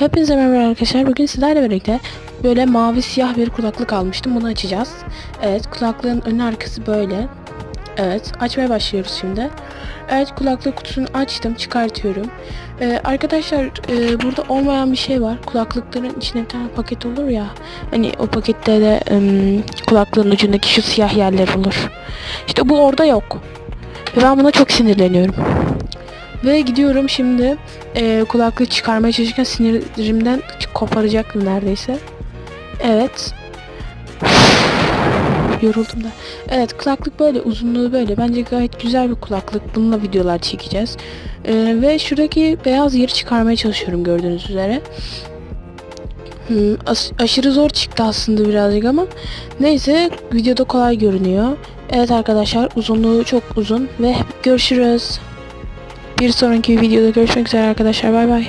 Hepinize merhaba arkadaşlar. Bugün sizlerle birlikte böyle mavi siyah bir kulaklık almıştım. Bunu açacağız. Evet kulaklığın ön arkası böyle. Evet açmaya başlıyoruz şimdi. Evet kulaklık kutusunu açtım çıkartıyorum. Ee, arkadaşlar e, burada olmayan bir şey var. Kulaklıkların içinde bir tane paket olur ya. Hani o pakette de ım, kulaklığın ucundaki şu siyah yerler olur. İşte bu orada yok. Ve ben buna çok sinirleniyorum. Ve gidiyorum şimdi e, kulaklığı çıkarmaya çalışırken sinirimden koparacaktım neredeyse. Evet. Yoruldum da. Evet kulaklık böyle uzunluğu böyle. Bence gayet güzel bir kulaklık. Bununla videolar çekeceğiz. E, ve şuradaki beyaz yeri çıkarmaya çalışıyorum gördüğünüz üzere. Hmm, as- aşırı zor çıktı aslında birazcık ama neyse videoda kolay görünüyor. Evet arkadaşlar uzunluğu çok uzun ve görüşürüz. Bir sonraki videoda görüşmek üzere arkadaşlar. Bay bay.